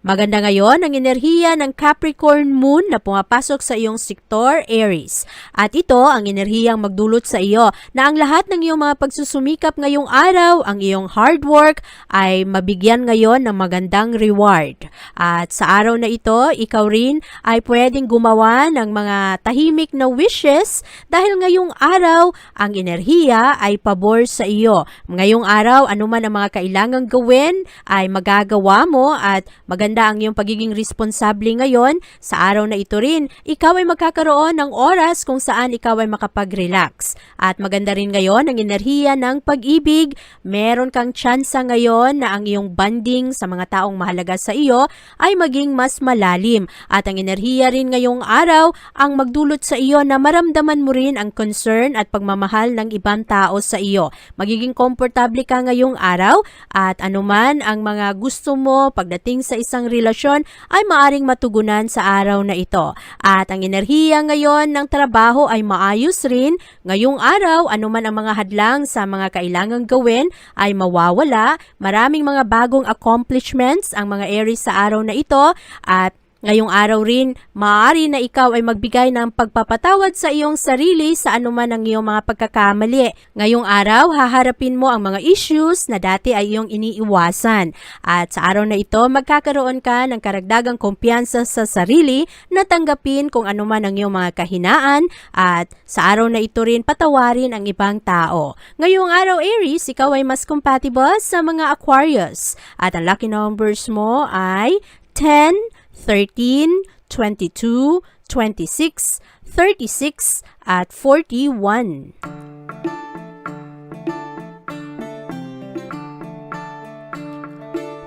Maganda ngayon ang enerhiya ng Capricorn Moon na pumapasok sa iyong sektor Aries. At ito ang enerhiyang magdulot sa iyo na ang lahat ng iyong mga pagsusumikap ngayong araw, ang iyong hard work ay mabigyan ngayon ng magandang reward. At sa araw na ito, ikaw rin ay pwedeng gumawa ng mga tahimik na wishes dahil ngayong araw ang enerhiya ay pabor sa iyo. Ngayong araw, anuman ang mga kailangang gawin ay magagawa mo at maganda ang iyong pagiging responsable ngayon. Sa araw na ito rin, ikaw ay magkakaroon ng oras kung saan ikaw ay makapag-relax. At maganda rin ngayon ang enerhiya ng pag-ibig. Meron kang tsansa ngayon na ang iyong banding sa mga taong mahalaga sa iyo ay maging mas malalim. At ang enerhiya rin ngayong araw ang magdulot sa iyo na maramdaman mo rin ang concern at pagmamahal ng ibang tao sa iyo. Magiging komportable ka ngayong araw at anuman ang mga gusto mo pagdating sa isang relasyon ay maaring matugunan sa araw na ito. At ang enerhiya ngayon ng trabaho ay maayos rin. Ngayong araw, anuman ang mga hadlang sa mga kailangang gawin ay mawawala. Maraming mga bagong accomplishments ang mga Aries sa araw na ito at Ngayong araw rin, maaari na ikaw ay magbigay ng pagpapatawad sa iyong sarili sa anuman ang iyong mga pagkakamali. Ngayong araw, haharapin mo ang mga issues na dati ay iyong iniiwasan. At sa araw na ito, magkakaroon ka ng karagdagang kumpiyansa sa sarili na tanggapin kung anuman ang iyong mga kahinaan at sa araw na ito rin patawarin ang ibang tao. Ngayong araw, Aries, ikaw ay mas compatible sa mga Aquarius. At ang lucky numbers mo ay 10, 13, 22, 26, 36, at 41.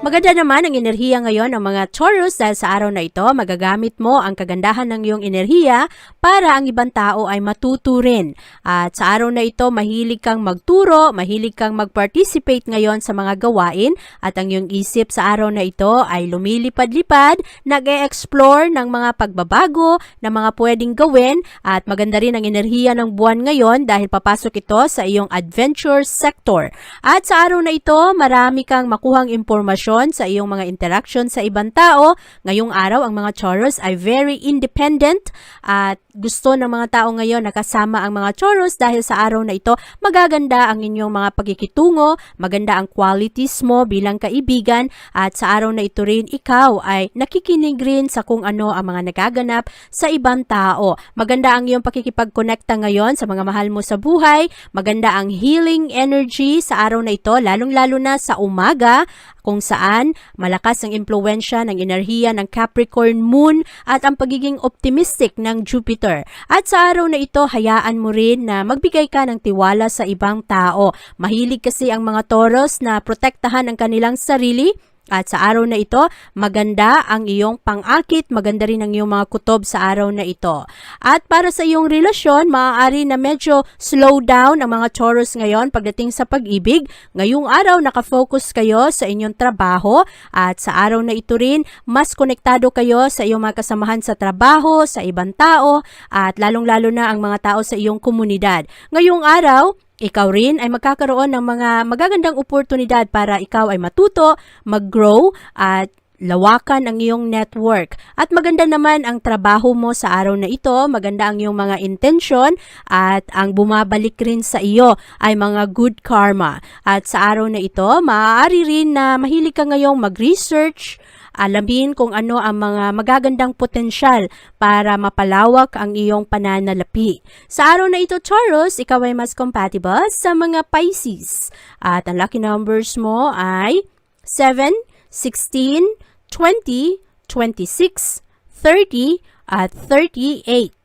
Maganda naman ang enerhiya ngayon ng mga Taurus dahil sa araw na ito magagamit mo ang kagandahan ng iyong enerhiya para ang ibang tao ay matuto rin. At sa araw na ito mahilig kang magturo, mahilig kang mag-participate ngayon sa mga gawain at ang iyong isip sa araw na ito ay lumilipad-lipad, nag-e-explore ng mga pagbabago na mga pwedeng gawin at maganda rin ang enerhiya ng buwan ngayon dahil papasok ito sa iyong adventure sector. At sa araw na ito marami kang makuhang impormasyon sa iyong mga interaction sa ibang tao. Ngayong araw, ang mga Taurus ay very independent at gusto ng mga tao ngayon nakasama ang mga Taurus dahil sa araw na ito magaganda ang inyong mga pagkikitungo, maganda ang qualities mo bilang kaibigan at sa araw na ito rin ikaw ay nakikinig rin sa kung ano ang mga nagaganap sa ibang tao. Maganda ang iyong pakikipagkonekta ngayon sa mga mahal mo sa buhay, maganda ang healing energy sa araw na ito lalong-lalo na sa umaga kung saan malakas ang impluensya ng enerhiya ng Capricorn Moon at ang pagiging optimistic ng Jupiter. At sa araw na ito, hayaan mo rin na magbigay ka ng tiwala sa ibang tao. Mahilig kasi ang mga Taurus na protektahan ang kanilang sarili at sa araw na ito, maganda ang iyong pang-akit, maganda rin ang iyong mga kutob sa araw na ito. At para sa iyong relasyon, maaari na medyo slow down ang mga Taurus ngayon pagdating sa pag-ibig. Ngayong araw, nakafocus kayo sa inyong trabaho at sa araw na ito rin, mas konektado kayo sa iyong mga kasamahan sa trabaho, sa ibang tao, at lalong-lalo na ang mga tao sa iyong komunidad. Ngayong araw, ikaw rin ay magkakaroon ng mga magagandang oportunidad para ikaw ay matuto, mag-grow at lawakan ang iyong network. At maganda naman ang trabaho mo sa araw na ito, maganda ang iyong mga intention at ang bumabalik rin sa iyo ay mga good karma. At sa araw na ito, maaari rin na mahilig ka ngayong mag-research, alamin kung ano ang mga magagandang potensyal para mapalawak ang iyong pananalapi. Sa araw na ito, Taurus, ikaw ay mas compatible sa mga Pisces. At ang lucky numbers mo ay 7, 16, 20, 26, 30, at 38.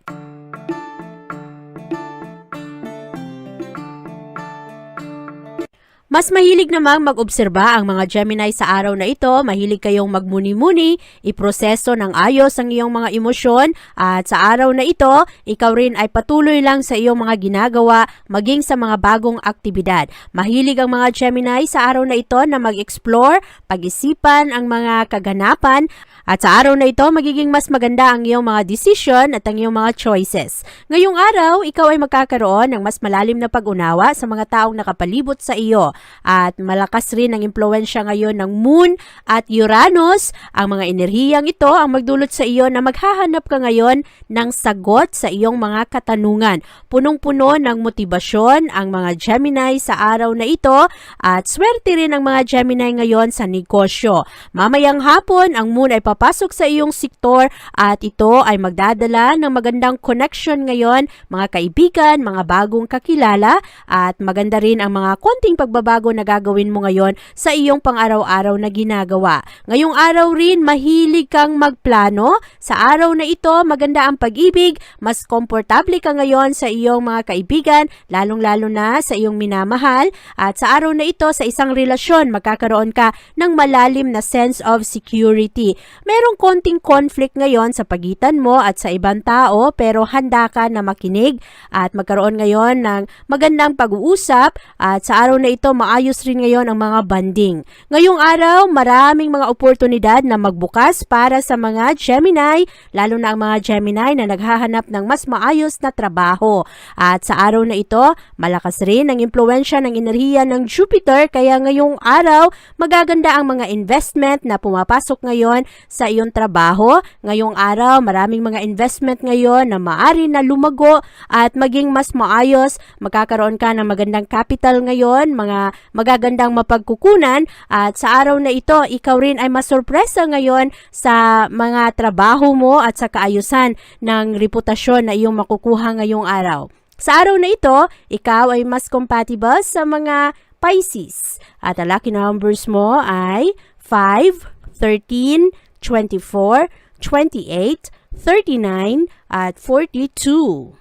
Mas mahilig namang mag-obserba ang mga Gemini sa araw na ito. Mahilig kayong magmuni-muni, iproseso ng ayos ang iyong mga emosyon at sa araw na ito, ikaw rin ay patuloy lang sa iyong mga ginagawa maging sa mga bagong aktibidad. Mahilig ang mga Gemini sa araw na ito na mag-explore, pag-isipan ang mga kaganapan at sa araw na ito, magiging mas maganda ang iyong mga decision at ang iyong mga choices. Ngayong araw, ikaw ay magkakaroon ng mas malalim na pag-unawa sa mga taong nakapalibot sa iyo. At malakas rin ang impluensya ngayon ng Moon at Uranus. Ang mga enerhiyang ito ang magdulot sa iyo na maghahanap ka ngayon ng sagot sa iyong mga katanungan. Punong-puno ng motibasyon ang mga Gemini sa araw na ito at swerte rin ang mga Gemini ngayon sa negosyo. Mamayang hapon, ang Moon ay papasok sa iyong sektor at ito ay magdadala ng magandang connection ngayon, mga kaibigan, mga bagong kakilala at maganda rin ang mga konting pagbabago na gagawin mo ngayon sa iyong pang-araw-araw na ginagawa. Ngayong araw rin, mahilig kang magplano. Sa araw na ito, maganda ang pag-ibig, mas komportable ka ngayon sa iyong mga kaibigan, lalong-lalo na sa iyong minamahal. At sa araw na ito, sa isang relasyon, magkakaroon ka ng malalim na sense of security. Merong konting conflict ngayon sa pagitan mo at sa ibang tao, pero handa ka na makinig at magkaroon ngayon ng magandang pag-uusap. At sa araw na ito, maayos rin ngayon ang mga banding. Ngayong araw, maraming mga oportunidad na magbukas para sa mga Gemini, lalo na ang mga Gemini na naghahanap ng mas maayos na trabaho. At sa araw na ito, malakas rin ang impluensya ng enerhiya ng Jupiter kaya ngayong araw, magaganda ang mga investment na pumapasok ngayon sa iyong trabaho. Ngayong araw, maraming mga investment ngayon na maari na lumago at maging mas maayos. Magkakaroon ka ng magandang capital ngayon, mga magagandang mapagkukunan at sa araw na ito, ikaw rin ay masurpresa ngayon sa mga trabaho mo at sa kaayusan ng reputasyon na iyong makukuha ngayong araw. Sa araw na ito, ikaw ay mas compatible sa mga Pisces. At ang lucky numbers mo ay 5, 13, 24, 28, 39, at 42.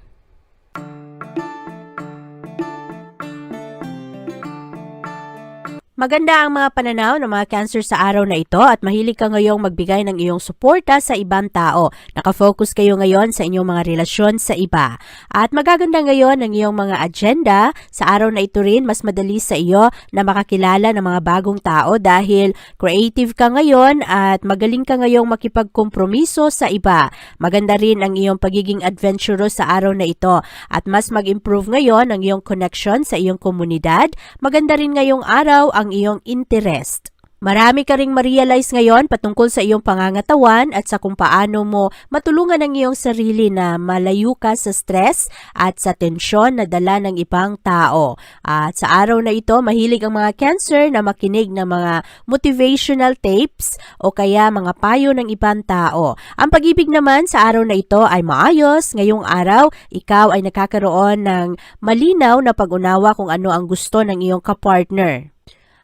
Maganda ang mga pananaw ng mga cancer sa araw na ito at mahilig ka ngayong magbigay ng iyong suporta sa ibang tao. Nakafocus kayo ngayon sa inyong mga relasyon sa iba. At magaganda ngayon ang iyong mga agenda. Sa araw na ito rin, mas madali sa iyo na makakilala ng mga bagong tao dahil creative ka ngayon at magaling ka ngayong makipagkompromiso sa iba. Maganda rin ang iyong pagiging adventurous sa araw na ito at mas mag-improve ngayon ang iyong connection sa iyong komunidad. Maganda rin ngayong araw ang iyong interest. Marami ka ring ma-realize ngayon patungkol sa iyong pangangatawan at sa kung paano mo matulungan ang iyong sarili na malayo ka sa stress at sa tensyon na dala ng ibang tao. At sa araw na ito, mahilig ang mga cancer na makinig ng mga motivational tapes o kaya mga payo ng ibang tao. Ang pag-ibig naman sa araw na ito ay maayos. Ngayong araw, ikaw ay nakakaroon ng malinaw na pag-unawa kung ano ang gusto ng iyong kapartner.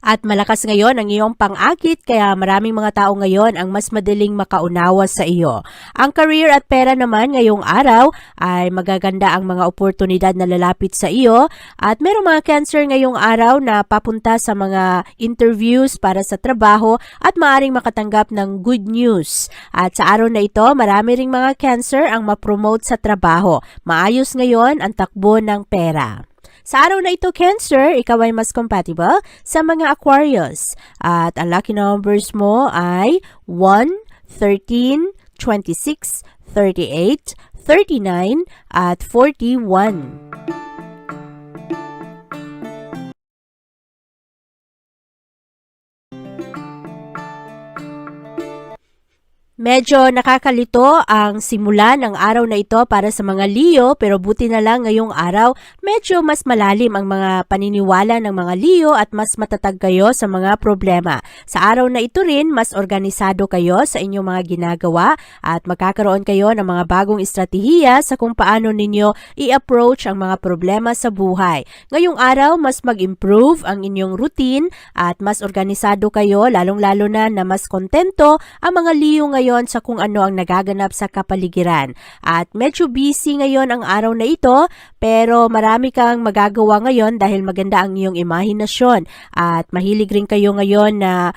At malakas ngayon ang iyong pang-akit kaya maraming mga tao ngayon ang mas madaling makaunawa sa iyo. Ang career at pera naman ngayong araw ay magaganda ang mga oportunidad na lalapit sa iyo at merong mga cancer ngayong araw na papunta sa mga interviews para sa trabaho at maaring makatanggap ng good news. At sa araw na ito, marami ring mga cancer ang mapromote sa trabaho. Maayos ngayon ang takbo ng pera. Sa araw na ito, Cancer, ikaw ay mas compatible sa mga Aquarius. At ang lucky numbers mo ay 1, 13, 26, 38, 39, at 41. Medyo nakakalito ang simula ng araw na ito para sa mga Leo pero buti na lang ngayong araw medyo mas malalim ang mga paniniwala ng mga Leo at mas matatag kayo sa mga problema. Sa araw na ito rin mas organisado kayo sa inyong mga ginagawa at magkakaroon kayo ng mga bagong estratehiya sa kung paano ninyo i-approach ang mga problema sa buhay. Ngayong araw mas mag-improve ang inyong routine at mas organisado kayo lalong-lalo na na mas kontento ang mga Leo ngayon sa kung ano ang nagaganap sa kapaligiran. At medyo busy ngayon ang araw na ito pero marami kang magagawa ngayon dahil maganda ang iyong imahinasyon at mahilig rin kayo ngayon na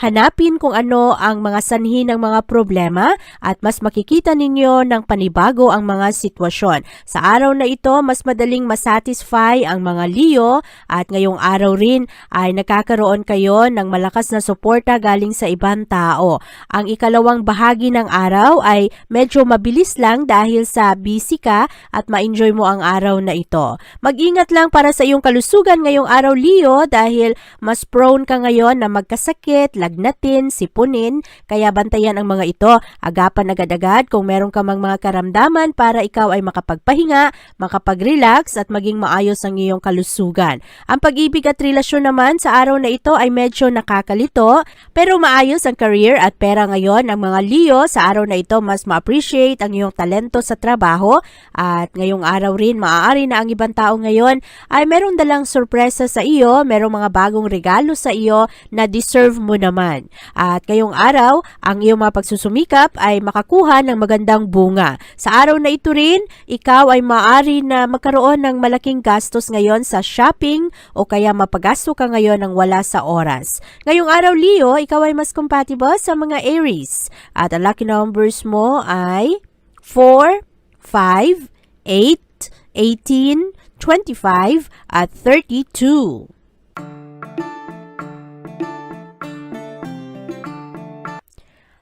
Hanapin kung ano ang mga sanhi ng mga problema at mas makikita ninyo ng panibago ang mga sitwasyon. Sa araw na ito, mas madaling masatisfy ang mga Leo at ngayong araw rin ay nakakaroon kayo ng malakas na suporta galing sa ibang tao. Ang ikalawang bahagi ng araw ay medyo mabilis lang dahil sa busy ka at ma-enjoy mo ang araw na ito. Mag-ingat lang para sa iyong kalusugan ngayong araw Leo dahil mas prone ka ngayon na magkasakit, lagnatin, sipunin, kaya bantayan ang mga ito. Agapan agad-agad kung meron ka mga karamdaman para ikaw ay makapagpahinga, makapag-relax at maging maayos ang iyong kalusugan. Ang pag-ibig at relasyon naman sa araw na ito ay medyo nakakalito, pero maayos ang career at pera ngayon. Ang mga Leo sa araw na ito mas ma-appreciate ang iyong talento sa trabaho at ngayong araw rin maaari na ang ibang tao ngayon ay meron dalang sorpresa sa iyo, merong mga bagong regalo sa iyo na deserve mo naman. At ngayong araw, ang iyong mga pagsusumikap ay makakuha ng magandang bunga. Sa araw na ito rin, ikaw ay maaari na magkaroon ng malaking gastos ngayon sa shopping o kaya mapagasto ka ngayon ng wala sa oras. Ngayong araw, Leo, ikaw ay mas compatible sa mga Aries. At ang lucky numbers mo ay 4, 5, 8, 18, 25, at 32.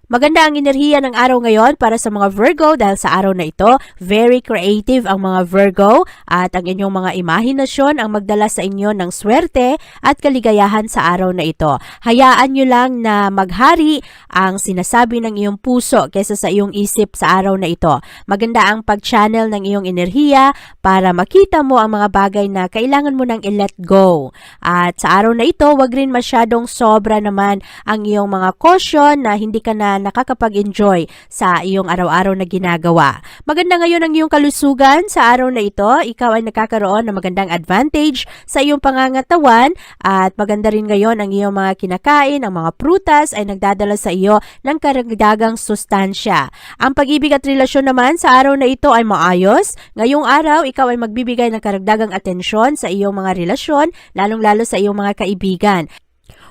Maganda ang enerhiya ng araw ngayon para sa mga Virgo dahil sa araw na ito, very creative ang mga Virgo at ang inyong mga imahinasyon ang magdala sa inyo ng swerte at kaligayahan sa araw na ito. Hayaan nyo lang na maghari ang sinasabi ng iyong puso kesa sa iyong isip sa araw na ito. Maganda ang pag-channel ng iyong enerhiya para makita mo ang mga bagay na kailangan mo nang i-let go. At sa araw na ito, wag rin masyadong sobra naman ang iyong mga caution na hindi ka na nakakapag-enjoy sa iyong araw-araw na ginagawa. Maganda ngayon ang iyong kalusugan sa araw na ito. Ikaw ay nakakaroon ng magandang advantage sa iyong pangangatawan at maganda rin ngayon ang iyong mga kinakain, ang mga prutas ay nagdadala sa iyo ng karagdagang sustansya. Ang pag-ibig at relasyon naman sa araw na ito ay maayos. Ngayong araw, ikaw ay magbibigay ng karagdagang atensyon sa iyong mga relasyon, lalong-lalo sa iyong mga kaibigan.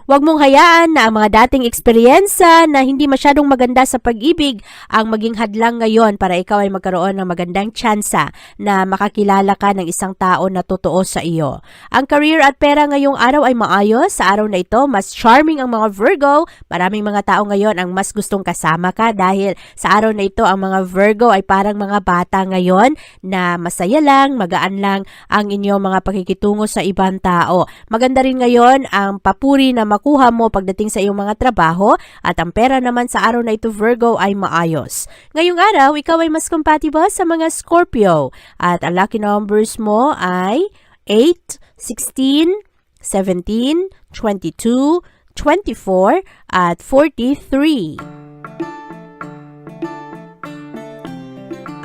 Huwag mong hayaan na ang mga dating eksperyensa na hindi masyadong maganda sa pag-ibig ang maging hadlang ngayon para ikaw ay magkaroon ng magandang tsansa na makakilala ka ng isang tao na totoo sa iyo. Ang career at pera ngayong araw ay maayos. Sa araw na ito, mas charming ang mga Virgo. Maraming mga tao ngayon ang mas gustong kasama ka dahil sa araw na ito ang mga Virgo ay parang mga bata ngayon na masaya lang, magaan lang ang inyong mga pakikitungo sa ibang tao. Maganda rin ngayon ang papuri na makuha mo pagdating sa iyong mga trabaho at ang pera naman sa araw na ito Virgo ay maayos. Ngayong araw, ikaw ay mas compatible sa mga Scorpio at ang lucky numbers mo ay 8, 16, 17, 22, 24 at 43.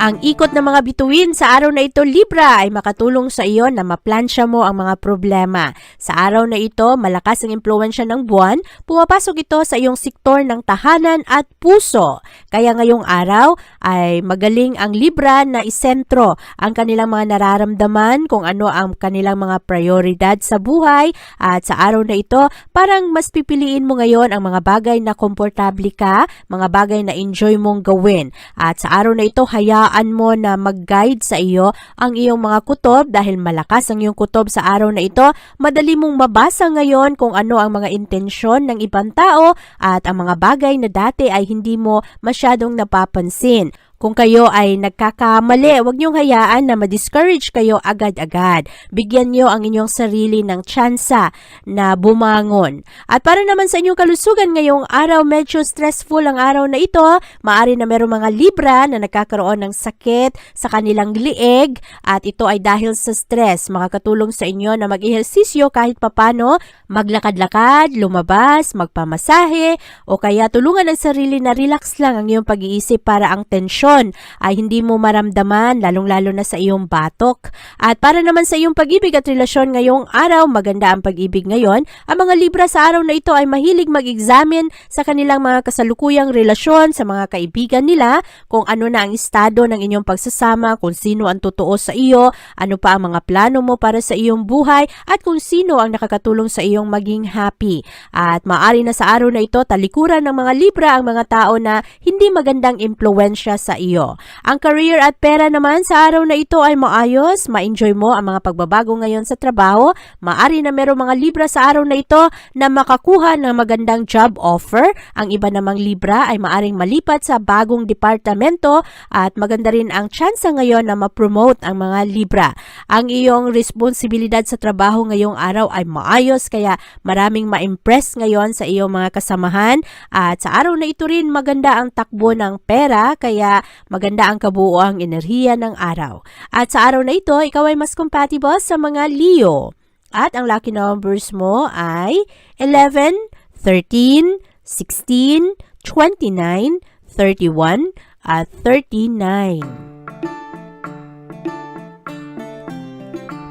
Ang ikot ng mga bituin sa araw na ito, Libra, ay makatulong sa iyo na maplansya mo ang mga problema. Sa araw na ito, malakas ang impluensya ng buwan, pumapasok ito sa iyong sektor ng tahanan at puso. Kaya ngayong araw ay magaling ang Libra na isentro ang kanilang mga nararamdaman kung ano ang kanilang mga prioridad sa buhay at sa araw na ito, parang mas pipiliin mo ngayon ang mga bagay na komportable ka, mga bagay na enjoy mong gawin. At sa araw na ito, hayaan mo na mag-guide sa iyo ang iyong mga kutob dahil malakas ang iyong kutob sa araw na ito. Madali mong mabasa ngayon kung ano ang mga intensyon ng ibang tao at ang mga bagay na dati ay hindi mo masyadong napapansin. Kung kayo ay nagkakamali, huwag niyong hayaan na ma-discourage kayo agad-agad. Bigyan niyo ang inyong sarili ng tsansa na bumangon. At para naman sa inyong kalusugan ngayong araw, medyo stressful ang araw na ito. Maari na meron mga libra na nagkakaroon ng sakit sa kanilang lieg at ito ay dahil sa stress. Makakatulong sa inyo na mag-ehersisyo kahit papano, maglakad-lakad, lumabas, magpamasahe, o kaya tulungan ang sarili na relax lang ang iyong pag-iisip para ang tensyon ay hindi mo maramdaman, lalong-lalo na sa iyong batok. At para naman sa iyong pag-ibig at relasyon ngayong araw, maganda ang pag-ibig ngayon. Ang mga libra sa araw na ito ay mahilig mag-examine sa kanilang mga kasalukuyang relasyon sa mga kaibigan nila, kung ano na ang estado ng inyong pagsasama, kung sino ang totoo sa iyo, ano pa ang mga plano mo para sa iyong buhay, at kung sino ang nakakatulong sa iyong maging happy. At maari na sa araw na ito, talikuran ng mga libra ang mga tao na hindi magandang impluensya sa iyo. Ang career at pera naman sa araw na ito ay maayos, ma-enjoy mo ang mga pagbabago ngayon sa trabaho, maari na merong mga libra sa araw na ito na makakuha ng magandang job offer. Ang iba namang libra ay maaring malipat sa bagong departamento at maganda rin ang tsansa ngayon na ma-promote ang mga libra. Ang iyong responsibilidad sa trabaho ngayong araw ay maayos kaya maraming ma-impress ngayon sa iyong mga kasamahan at sa araw na ito rin maganda ang takbo ng pera kaya maganda ang kabuoang enerhiya ng araw. At sa araw na ito, ikaw ay mas compatible sa mga Leo. At ang lucky numbers mo ay 11, 13, 16, 29, 31, at 39.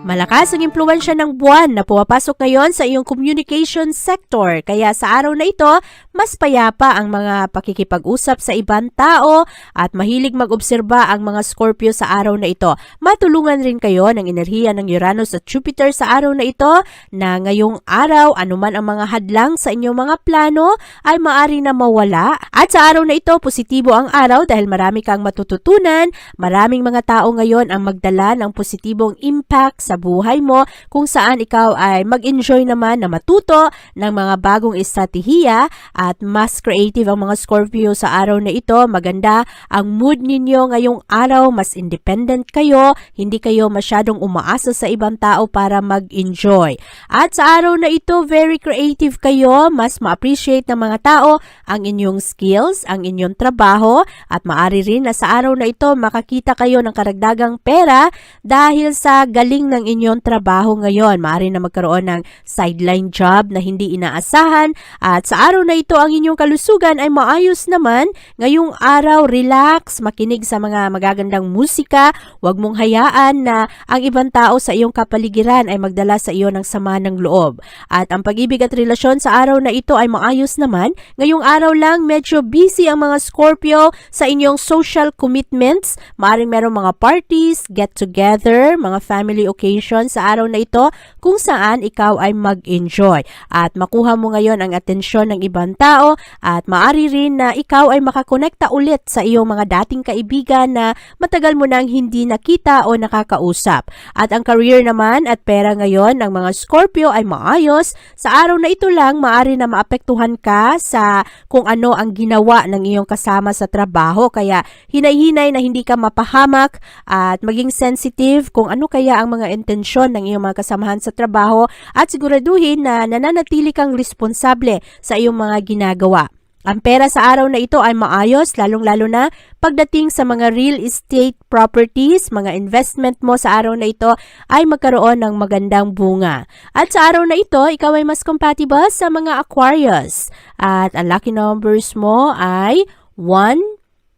Malakas ang impluensya ng buwan na pumapasok ngayon sa iyong communication sector. Kaya sa araw na ito, mas payapa ang mga pakikipag-usap sa ibang tao at mahilig mag-obserba ang mga Scorpio sa araw na ito. Matulungan rin kayo ng enerhiya ng Uranus at Jupiter sa araw na ito na ngayong araw, anuman ang mga hadlang sa inyong mga plano ay maari na mawala. At sa araw na ito, positibo ang araw dahil marami kang matututunan. Maraming mga tao ngayon ang magdala ng positibong impact sa buhay mo kung saan ikaw ay mag-enjoy naman na matuto ng mga bagong estratehiya at mas creative ang mga Scorpio sa araw na ito. Maganda ang mood ninyo ngayong araw, mas independent kayo, hindi kayo masyadong umaasa sa ibang tao para mag-enjoy. At sa araw na ito, very creative kayo, mas ma-appreciate ng mga tao ang inyong skills, ang inyong trabaho at maari rin na sa araw na ito makakita kayo ng karagdagang pera dahil sa galing ng inyong trabaho ngayon. Maari na magkaroon ng sideline job na hindi inaasahan at sa araw na ito ang inyong kalusugan ay maayos naman. Ngayong araw, relax, makinig sa mga magagandang musika. Huwag mong hayaan na ang ibang tao sa iyong kapaligiran ay magdala sa iyo ng sama ng loob. At ang pag-ibig at relasyon sa araw na ito ay maayos naman. Ngayong araw lang, medyo busy ang mga Scorpio sa inyong social commitments. Maaring merong mga parties, get together, mga family occasions sa araw na ito kung saan ikaw ay mag-enjoy. At makuha mo ngayon ang atensyon ng ibang tao at maari rin na ikaw ay makakonekta ulit sa iyong mga dating kaibigan na matagal mo nang hindi nakita o nakakausap. At ang career naman at pera ngayon ng mga Scorpio ay maayos. Sa araw na ito lang, maari na maapektuhan ka sa kung ano ang ginawa ng iyong kasama sa trabaho. Kaya hinay-hinay na hindi ka mapahamak at maging sensitive kung ano kaya ang mga intensyon ng iyong mga kasamahan sa trabaho at siguraduhin na nananatili kang responsable sa iyong mga ginagawa. Ang pera sa araw na ito ay maayos, lalong-lalo na pagdating sa mga real estate properties, mga investment mo sa araw na ito ay magkaroon ng magandang bunga. At sa araw na ito, ikaw ay mas compatible sa mga Aquarius. At ang lucky numbers mo ay 1,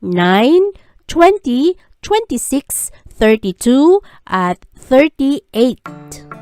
9, 20, 26, 32, at 38.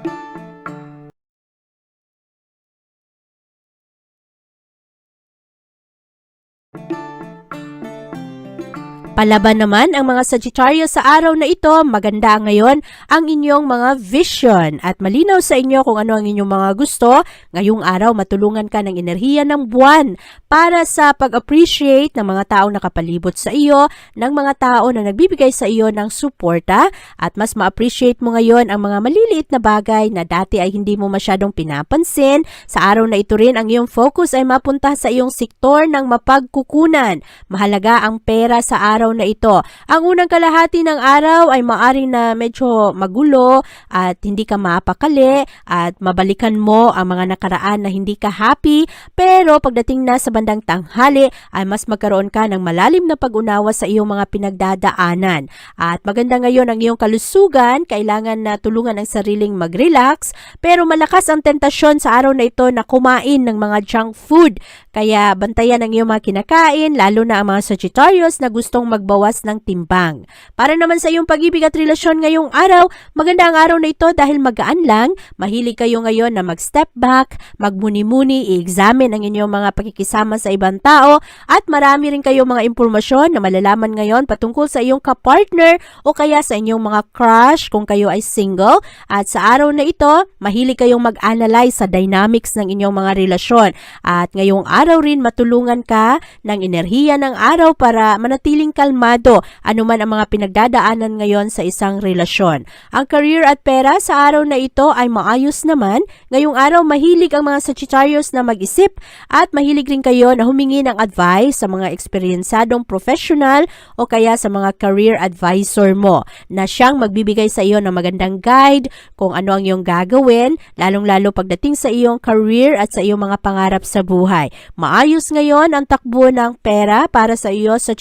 Palaban naman ang mga Sagittarius sa araw na ito, maganda ngayon ang inyong mga vision at malinaw sa inyo kung ano ang inyong mga gusto. Ngayong araw matulungan ka ng enerhiya ng buwan para sa pag-appreciate ng mga taong nakapalibot sa iyo, ng mga tao na nagbibigay sa iyo ng suporta at mas ma-appreciate mo ngayon ang mga maliliit na bagay na dati ay hindi mo masyadong pinapansin. Sa araw na ito rin ang iyong focus ay mapunta sa iyong sektor ng mapagkukunan. Mahalaga ang pera sa araw araw na ito. Ang unang kalahati ng araw ay maaring na medyo magulo at hindi ka mapakali at mabalikan mo ang mga nakaraan na hindi ka happy pero pagdating na sa bandang tanghali ay mas magkaroon ka ng malalim na pag-unawa sa iyong mga pinagdadaanan. At maganda ngayon ang iyong kalusugan, kailangan na tulungan ang sariling mag-relax pero malakas ang tentasyon sa araw na ito na kumain ng mga junk food. Kaya bantayan ang iyong mga kinakain, lalo na ang mga Sagittarius na gustong magbawas ng timbang. Para naman sa iyong pag-ibig at relasyon ngayong araw, maganda ang araw na ito dahil magaan lang, mahilig kayo ngayon na mag-step back, magmuni-muni, i-examine ang inyong mga pakikisama sa ibang tao, at marami rin kayong mga impormasyon na malalaman ngayon patungkol sa iyong kapartner o kaya sa inyong mga crush kung kayo ay single. At sa araw na ito, mahilig kayong mag-analyze sa dynamics ng inyong mga relasyon. At ngayong araw rin matulungan ka ng enerhiya ng araw para manatiling kalmado anuman ang mga pinagdadaanan ngayon sa isang relasyon. Ang career at pera sa araw na ito ay maayos naman. Ngayong araw mahilig ang mga Sagittarius na mag-isip at mahilig rin kayo na humingi ng advice sa mga eksperyensadong professional o kaya sa mga career advisor mo na siyang magbibigay sa iyo ng magandang guide kung ano ang iyong gagawin, lalong-lalo pagdating sa iyong career at sa iyong mga pangarap sa buhay. Maayos ngayon ang takbo ng pera para sa iyo sa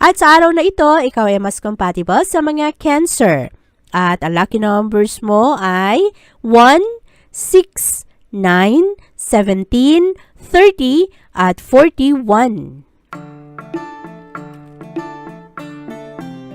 At sa araw na ito, ikaw ay mas compatible sa mga Cancer. At ang lucky numbers mo ay 1, 6, 9, 17, 30, at 41.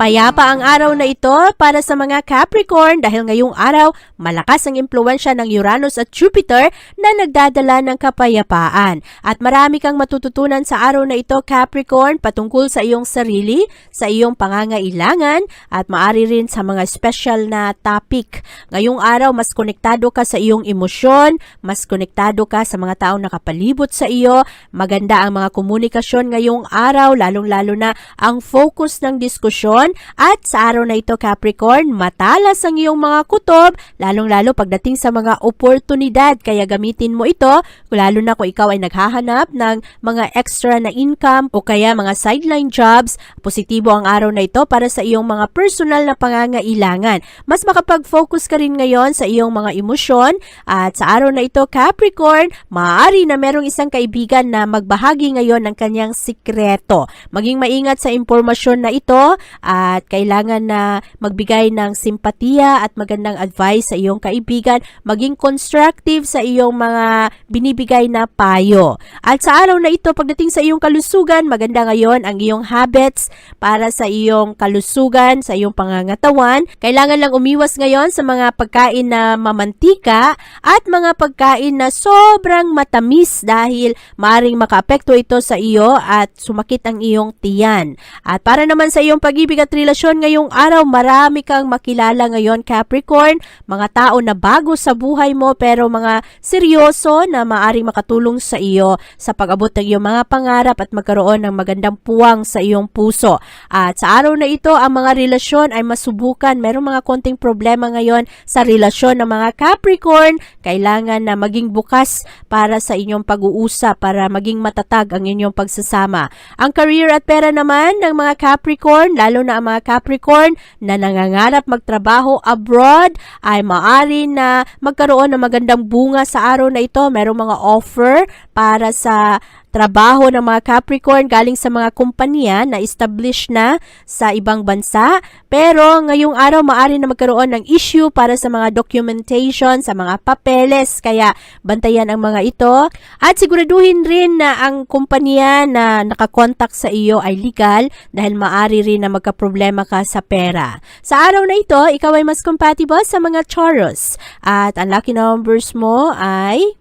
Payapa ang araw na ito para sa mga Capricorn dahil ngayong araw malakas ang impluensya ng Uranus at Jupiter na nagdadala ng kapayapaan. At marami kang matututunan sa araw na ito Capricorn patungkol sa iyong sarili, sa iyong pangangailangan at maari rin sa mga special na topic. Ngayong araw mas konektado ka sa iyong emosyon, mas konektado ka sa mga taong nakapalibot sa iyo, maganda ang mga komunikasyon ngayong araw lalong-lalo na ang focus ng diskusyon at sa araw na ito Capricorn, matalas ang iyong mga kutob, lalong-lalo pagdating sa mga oportunidad. Kaya gamitin mo ito, lalo na kung ikaw ay naghahanap ng mga extra na income o kaya mga sideline jobs. Positibo ang araw na ito para sa iyong mga personal na pangangailangan. Mas makapag-focus ka rin ngayon sa iyong mga emosyon at sa araw na ito Capricorn, maaari na merong isang kaibigan na magbahagi ngayon ng kanyang sikreto. Maging maingat sa impormasyon na ito at kailangan na magbigay ng simpatiya at magandang advice sa iyong kaibigan, maging constructive sa iyong mga binibigay na payo. At sa araw na ito, pagdating sa iyong kalusugan, maganda ngayon ang iyong habits para sa iyong kalusugan, sa iyong pangangatawan. Kailangan lang umiwas ngayon sa mga pagkain na mamantika at mga pagkain na sobrang matamis dahil maring makaapekto ito sa iyo at sumakit ang iyong tiyan. At para naman sa iyong pag-ibig at relasyon ngayong araw, marami kang makilala ngayon Capricorn, mga tao na bago sa buhay mo pero mga seryoso na maaring makatulong sa iyo sa pag-abot ng iyong mga pangarap at magkaroon ng magandang puwang sa iyong puso. At sa araw na ito, ang mga relasyon ay masubukan. Merong mga konting problema ngayon sa relasyon ng mga Capricorn. Kailangan na maging bukas para sa inyong pag-uusap, para maging matatag ang inyong pagsasama. Ang career at pera naman ng mga Capricorn, lalo na ang mga Capricorn na nangangarap magtrabaho abroad, ay maari na magkaroon ng magandang bunga sa araw na ito. Merong mga offer para sa trabaho ng mga Capricorn galing sa mga kumpanya na established na sa ibang bansa. Pero ngayong araw maari na magkaroon ng issue para sa mga documentation, sa mga papeles. Kaya bantayan ang mga ito. At siguraduhin rin na ang kumpanya na nakakontak sa iyo ay legal dahil maari rin na magkaproblema ka sa pera. Sa araw na ito, ikaw ay mas compatible sa mga Taurus. At ang lucky numbers mo ay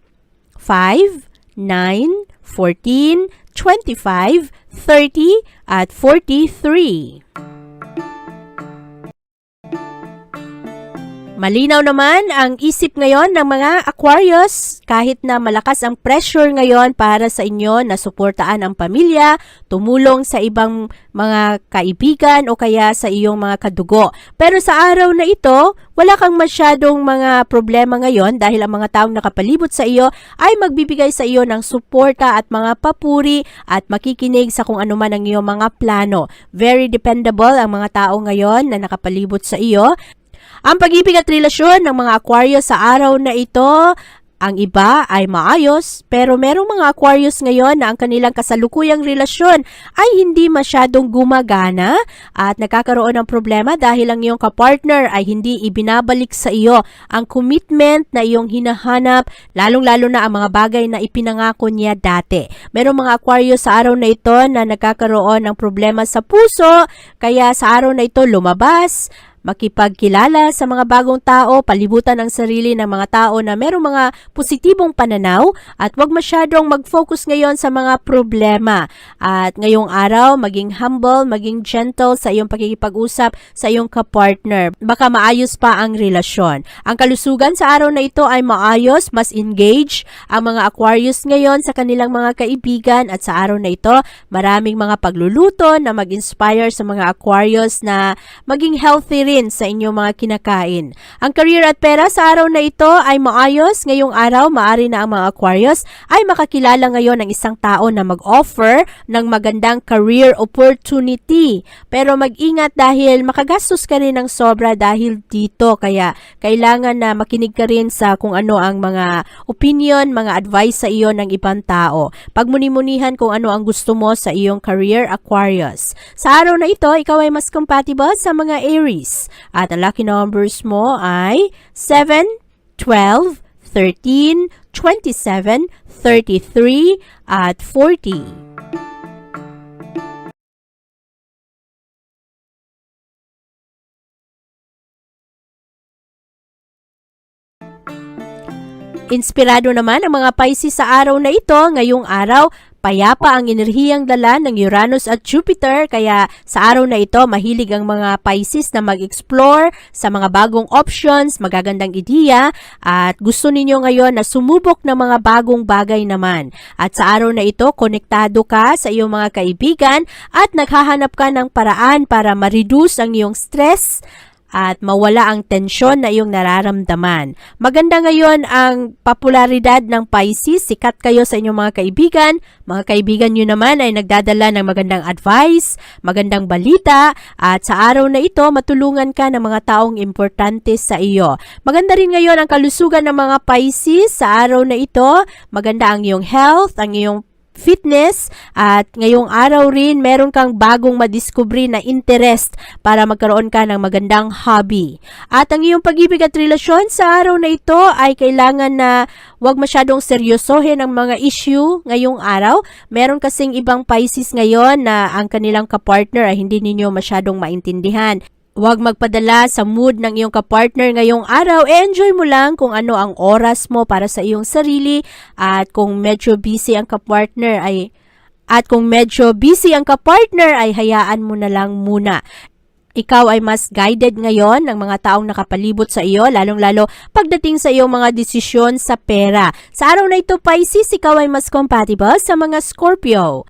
5, 9, 14, 25, 30, at 43. Malinaw naman ang isip ngayon ng mga Aquarius kahit na malakas ang pressure ngayon para sa inyo na suportaan ang pamilya, tumulong sa ibang mga kaibigan o kaya sa iyong mga kadugo. Pero sa araw na ito, wala kang masyadong mga problema ngayon dahil ang mga taong nakapalibot sa iyo ay magbibigay sa iyo ng suporta at mga papuri at makikinig sa kung ano man ang iyong mga plano. Very dependable ang mga tao ngayon na nakapalibot sa iyo. Ang pag-ibig at relasyon ng mga Aquarius sa araw na ito, ang iba ay maayos, pero merong mga Aquarius ngayon na ang kanilang kasalukuyang relasyon ay hindi masyadong gumagana at nagkakaroon ng problema dahil ang iyong kapartner ay hindi ibinabalik sa iyo ang commitment na iyong hinahanap, lalong-lalo na ang mga bagay na ipinangako niya dati. Merong mga Aquarius sa araw na ito na nagkakaroon ng problema sa puso, kaya sa araw na ito lumabas, makipagkilala sa mga bagong tao, palibutan ang sarili ng mga tao na merong mga positibong pananaw at huwag masyadong mag-focus ngayon sa mga problema. At ngayong araw, maging humble, maging gentle sa iyong pakikipag-usap sa iyong kapartner. Baka maayos pa ang relasyon. Ang kalusugan sa araw na ito ay maayos, mas engage ang mga Aquarius ngayon sa kanilang mga kaibigan at sa araw na ito, maraming mga pagluluto na mag-inspire sa mga Aquarius na maging healthy rin sa inyong mga kinakain. Ang career at pera sa araw na ito ay maayos. Ngayong araw, maari na ang mga Aquarius ay makakilala ngayon ng isang tao na mag-offer ng magandang career opportunity. Pero mag-ingat dahil makagastos ka rin ng sobra dahil dito. Kaya kailangan na makinig ka rin sa kung ano ang mga opinion, mga advice sa iyo ng ibang tao. Pagmuni-munihan kung ano ang gusto mo sa iyong career Aquarius. Sa araw na ito, ikaw ay mas compatible sa mga Aries. At ang lucky numbers mo ay 7, 12, 13, 27, 33, at 40. Inspirado naman ang mga Pisces sa araw na ito. Ngayong araw, payapa ang enerhiyang dala ng Uranus at Jupiter kaya sa araw na ito mahilig ang mga Pisces na mag-explore sa mga bagong options, magagandang ideya at gusto ninyo ngayon na sumubok ng mga bagong bagay naman. At sa araw na ito, konektado ka sa iyong mga kaibigan at naghahanap ka ng paraan para ma-reduce ang iyong stress at mawala ang tensyon na iyong nararamdaman. Maganda ngayon ang popularidad ng Pisces, sikat kayo sa inyong mga kaibigan. Mga kaibigan nyo naman ay nagdadala ng magandang advice, magandang balita, at sa araw na ito, matulungan ka ng mga taong importante sa iyo. Maganda rin ngayon ang kalusugan ng mga Pisces sa araw na ito. Maganda ang iyong health, ang iyong fitness at ngayong araw rin meron kang bagong madiskubre na interest para magkaroon ka ng magandang hobby. At ang iyong pag-ibig at relasyon sa araw na ito ay kailangan na huwag masyadong seryosohin ang mga issue ngayong araw. Meron kasing ibang Pisces ngayon na ang kanilang kapartner ay hindi ninyo masyadong maintindihan. Huwag magpadala sa mood ng iyong kapartner ngayong araw. Enjoy mo lang kung ano ang oras mo para sa iyong sarili at kung medyo busy ang kapartner ay at kung medyo busy ang kapartner ay hayaan mo na lang muna. Ikaw ay mas guided ngayon ng mga taong nakapalibot sa iyo, lalong-lalo pagdating sa iyong mga desisyon sa pera. Sa araw na ito, Pisces, ikaw ay mas compatible sa mga Scorpio.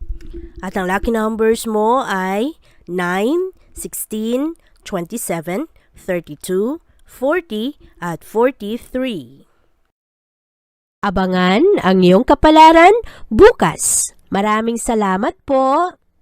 At ang lucky numbers mo ay 9, 16, 27, 32, 40, at 43. Abangan ang iyong kapalaran bukas. Maraming salamat po.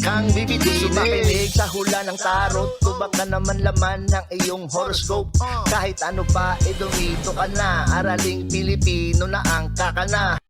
kang bibitinin Makinig sa hula ng tarot Tubak ka naman laman ng iyong horoscope. Kahit ano pa, eh dumito ka na. Araling Pilipino na ang kakana